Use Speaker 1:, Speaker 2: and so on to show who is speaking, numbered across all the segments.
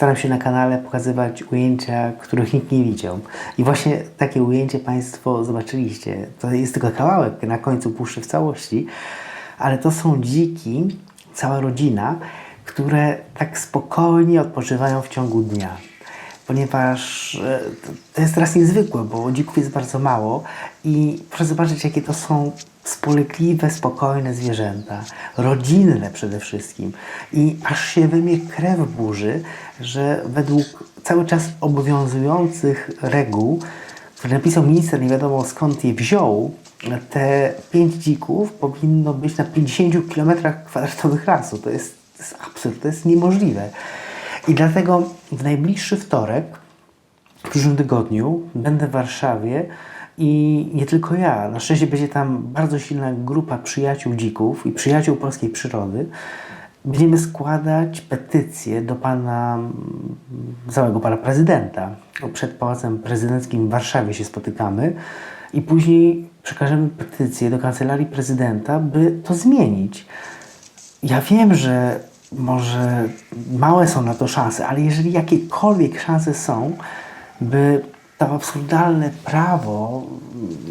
Speaker 1: staram się na kanale pokazywać ujęcia, których nikt nie widział. I właśnie takie ujęcie Państwo zobaczyliście. To jest tylko kawałek, na końcu puszczy w całości, ale to są dziki, cała rodzina, które tak spokojnie odpoczywają w ciągu dnia ponieważ e, to jest teraz niezwykłe, bo dzików jest bardzo mało i proszę zobaczyć, jakie to są spolegliwe, spokojne zwierzęta, rodzinne przede wszystkim. I aż się we mnie krew burzy, że według cały czas obowiązujących reguł, które napisał minister, nie wiadomo skąd je wziął, te pięć dzików powinno być na 50 km kwadratowych lasu. To jest, to jest absurd, to jest niemożliwe. I dlatego w najbliższy wtorek, w przyszłym tygodniu, będę w Warszawie i nie tylko ja. Na szczęście będzie tam bardzo silna grupa przyjaciół dzików i przyjaciół polskiej przyrody. Będziemy składać petycję do pana, mm, całego pana prezydenta. Przed Pałacem Prezydenckim w Warszawie się spotykamy i później przekażemy petycję do kancelarii prezydenta, by to zmienić. Ja wiem, że może małe są na to szanse, ale jeżeli jakiekolwiek szanse są, by to absurdalne prawo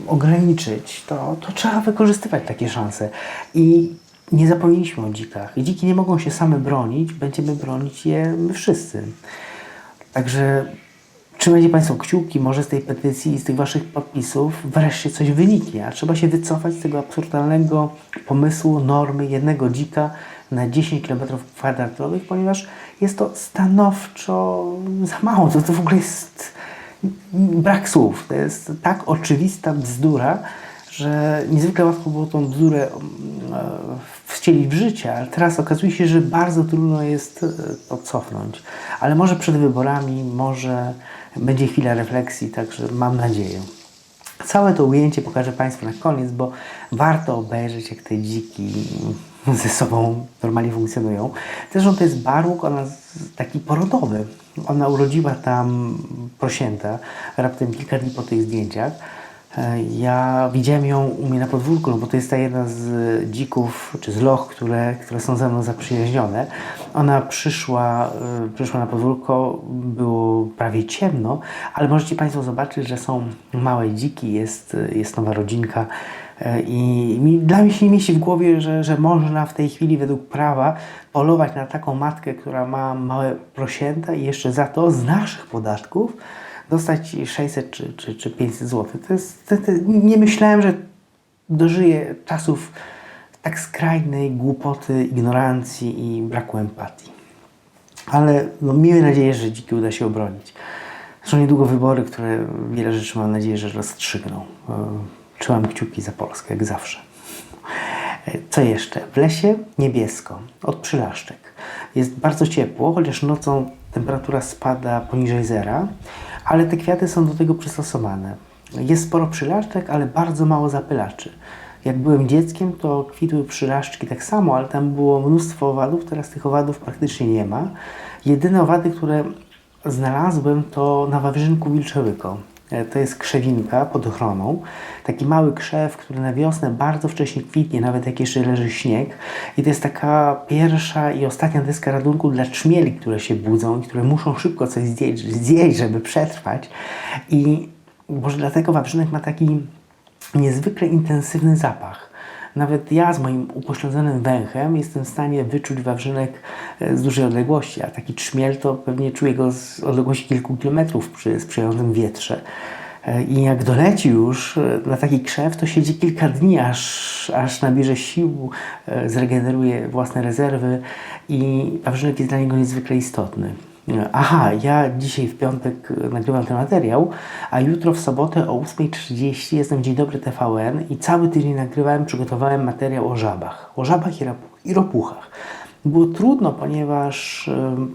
Speaker 1: ograniczyć, to, to trzeba wykorzystywać takie szanse. I nie zapomnieliśmy o dzikach. Dziki nie mogą się same bronić, będziemy bronić je my wszyscy. Także trzymajcie Państwo kciuki, może z tej petycji i z tych Waszych podpisów wreszcie coś wyniknie, a trzeba się wycofać z tego absurdalnego pomysłu normy jednego dzika na 10 km kwadratowych, ponieważ jest to stanowczo za mało. To, to w ogóle jest brak słów. To jest tak oczywista bzdura, że niezwykle łatwo było tą bzdurę mm, e, wcielić w życie, ale teraz okazuje się, że bardzo trudno jest e, to cofnąć. Ale może przed wyborami, może będzie chwila refleksji, także mam nadzieję. Całe to ujęcie pokażę Państwu na koniec, bo warto obejrzeć, jak te dziki ze sobą normalnie funkcjonują. Zresztą to jest barłuk, ona z- taki porodowy. Ona urodziła tam prosięta raptem kilka dni po tych zdjęciach. E, Ja widziałem ją u mnie na podwórku, no bo to jest ta jedna z dzików, czy z loch, które, które są ze mną zaprzyjaźnione. Ona przyszła, e, przyszła na podwórko, było prawie ciemno, ale możecie Państwo zobaczyć, że są małe dziki, jest, jest nowa rodzinka. E, I mi, dla mnie się nie mieści w głowie, że, że można w tej chwili według prawa polować na taką matkę, która ma małe prosięta i jeszcze za to z naszych podatków dostać 600 czy, czy, czy 500 zł. To jest, to, to, nie myślałem, że dożyję czasów tak skrajnej głupoty, ignorancji i braku empatii. Ale no, miejmy nadzieję, że dziki uda się obronić. Są niedługo wybory, które wiele rzeczy mam nadzieję, że rozstrzygną. Trzymam kciuki za Polskę, jak zawsze. E, Co jeszcze? W lesie niebiesko, od przylaszczek. Jest bardzo ciepło, chociaż nocą temperatura spada poniżej zera, ale te kwiaty są do tego przystosowane. Jest sporo przylaszczek, ale bardzo mało zapylaczy. Jak byłem dzieckiem, to kwitły przylaszczki tak samo, ale tam było mnóstwo owadów, teraz tych owadów praktycznie nie ma. Jedyne owady, które znalazłem, to na Wawrzynku Wilczełyko. E, To jest krzewinka pod ochroną. Taki mały krzew, który na wiosnę bardzo wcześnie kwitnie, nawet jak jeszcze leży śnieg. I to jest taka pierwsza i ostatnia deska radunku dla trzmieli, które się budzą i które muszą szybko coś zjeść, zjeść żeby przetrwać. I może dlatego Wawrzynek ma taki niezwykle intensywny zapach. Nawet ja z moim upośledzonym węchem jestem w stanie wyczuć wawrzynek e, z dużej odległości, a taki trzmiel to pewnie czuję go z odległości kilku kilometrów przy sprzyjającym wietrze. E, I jak doleci już e, na taki krzew, to siedzi kilka dni, aż, aż nabierze sił, zregeneruje własne rezerwy i wawrzynek jest dla niego niezwykle istotny. Aha, ja dzisiaj w piątek e, nagrywam ten materiał, a jutro w sobotę o 8.30 jestem w Dzień Dobry TVN i cały tydzień nagrywałem, przygotowałem materiał o żabach. O żabach i, ropuchach. Było trudno, ponieważ em,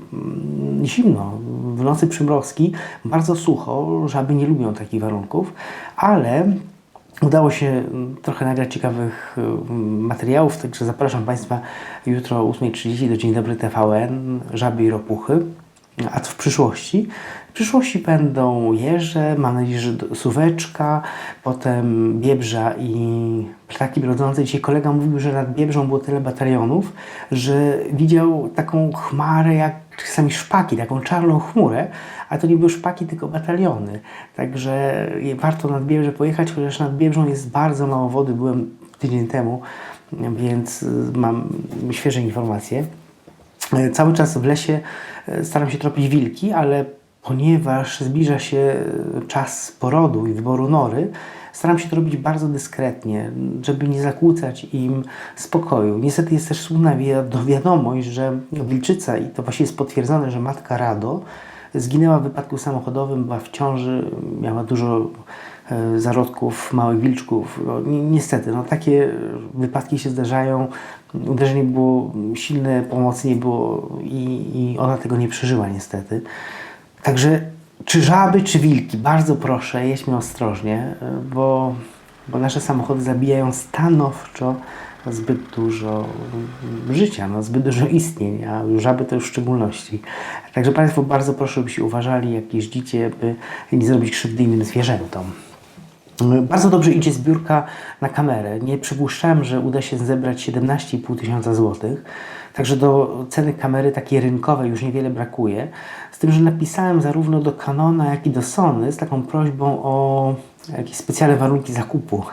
Speaker 1: zimno, w nocy przymrozki, bardzo sucho, żaby nie lubią takich warunków, ale Udało się trochę nagrać ciekawych materiałów, także zapraszam Państwa jutro o 8.30 do Dzień Dobry TVN, Żaby i Ropuchy. A co w przyszłości? W przyszłości będą jeże, mam nadzieję, że suweczka, potem biebrza i ptaki brodzące. Dzisiaj kolega mówił, że nad biebrzą było tyle batalionów, że widział taką chmarę jak czasami szpaki, taką czarną chmurę, a to nie były szpaki, tylko bataliony. Także warto nad Biebrze pojechać, chociaż nad Biebrzą jest bardzo mało wody. Byłem tydzień temu, więc y, mam świeże informacje. E, Cały czas w lesie staram się tropić wilki, ale ponieważ zbliża się e, czas porodu i wyboru nory, staram się to robić bardzo dyskretnie, żeby nie zakłócać im spokoju. Niestety jest też wi- wiadomość, że wilczyca, i to właściwie jest potwierdzone, że matka Rado zginęła w wypadku samochodowym, była w ciąży, miała dużo e, zarodków, małych wilczków. No, ni- niestety, no, takie wypadki się zdarzają. Uderzenie było silne, pomocy nie było i, i ona tego nie przeżyła niestety. Także czy żaby, czy wilki, bardzo proszę, jedźmy ostrożnie, bo, bo nasze samochody zabijają stanowczo zbyt dużo życia, no, zbyt dużo istnień, a żaby to już w szczególności. Także Państwo bardzo proszę, byście uważali, jak jeździcie, by nie zrobić krzywdy innym zwierzętom. Bardzo dobrze idzie zbiórka na kamerę. Nie przypuszczałem, że uda się zebrać 17,5 tysiąca złotych. Także do ceny kamery takiej rynkowej już niewiele brakuje. Z tym, że napisałem zarówno do Canona, jak i do Sony z taką prośbą o jakieś specjalne warunki zakupu.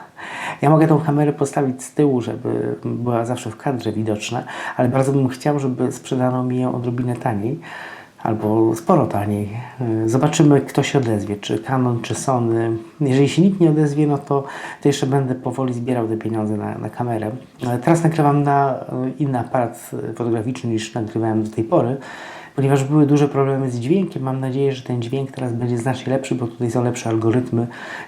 Speaker 1: Ja mogę tą kamerę postawić z tyłu, żeby była zawsze w kadrze widoczna, ale bardzo bym chciał, żeby sprzedano mi ją odrobinę taniej albo sporo taniej. Y, Zobaczymy, kto się odezwie, czy Canon, czy Sony. Jeżeli się nikt nie odezwie, no to, to jeszcze będę powoli zbierał te pieniądze na, na kamerę. Teraz nagrywam na y, inny aparat y, fotograficzny niż nagrywałem do tej pory, ponieważ były duże problemy z dźwiękiem. Mam nadzieję, że ten dźwięk teraz będzie znacznie lepszy, bo tutaj są lepsze algorytmy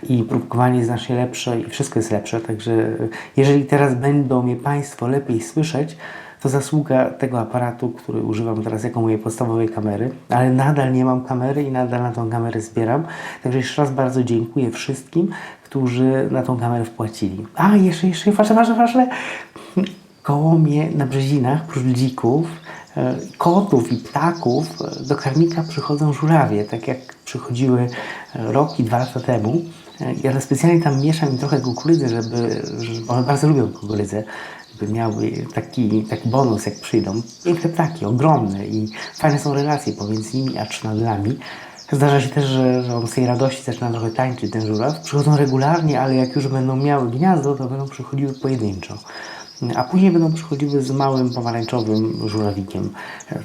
Speaker 1: i próbkowanie jest znacznie lepsze i wszystko jest lepsze. Także jeżeli teraz będą mnie Państwo lepiej słyszeć, to zasługa tego aparatu, który używam teraz jako mojej podstawowej kamery, ale nadal nie mam kamery i nadal na tą kamerę zbieram. Także jeszcze raz bardzo dziękuję wszystkim, którzy na tą kamerę wpłacili. A, jeszcze, jeszcze, ważne, ważne, ważne. Koło mnie na Brzezinach, prócz dzików, e, kotów i ptaków, e, do karmika przychodzą żurawie, tak jak przychodziły e, rok i dwa lata temu. Ja specjalnie tam mieszam im trochę kukurydzy, żeby, żeby one bardzo lubią kukurydzę, żeby miały taki, taki bonus, jak przyjdą. Piękne ptaki, ogromne i fajne są relacje pomiędzy nimi a trzynadlami. Zdarza się też, że, że on z tej radości zaczyna trochę tańczyć, ten żuraw. Przychodzą regularnie, ale jak już będą miały gniazdo, to będą przychodziły pojedynczo. A później będą przychodziły z małym pomarańczowym żurawikiem.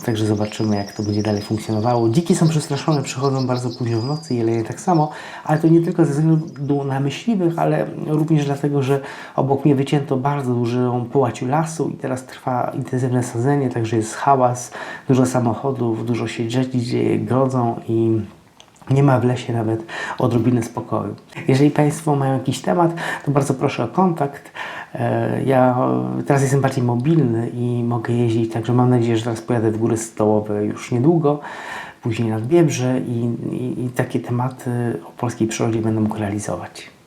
Speaker 1: Także zobaczymy, jak to będzie dalej funkcjonowało. Dziki są przestraszone, przychodzą bardzo późno w nocy, jelenie tak samo, ale to nie tylko ze względu na myśliwych, ale również dlatego, że obok mnie wycięto bardzo dużą połaciu lasu i teraz trwa intensywne sadzenie, także jest hałas, dużo samochodów, dużo się rzeczy dzieje, grodzą i nie ma w lesie nawet odrobiny spokoju. Jeżeli Państwo mają jakiś temat, to bardzo proszę o kontakt. E, Ja teraz jestem bardziej mobilny i mogę jeździć, także mam nadzieję, że teraz pojadę w góry stołowe już niedługo, później nad Biebrze i, i, i takie tematy o polskiej przyrodzie będę mógł realizować.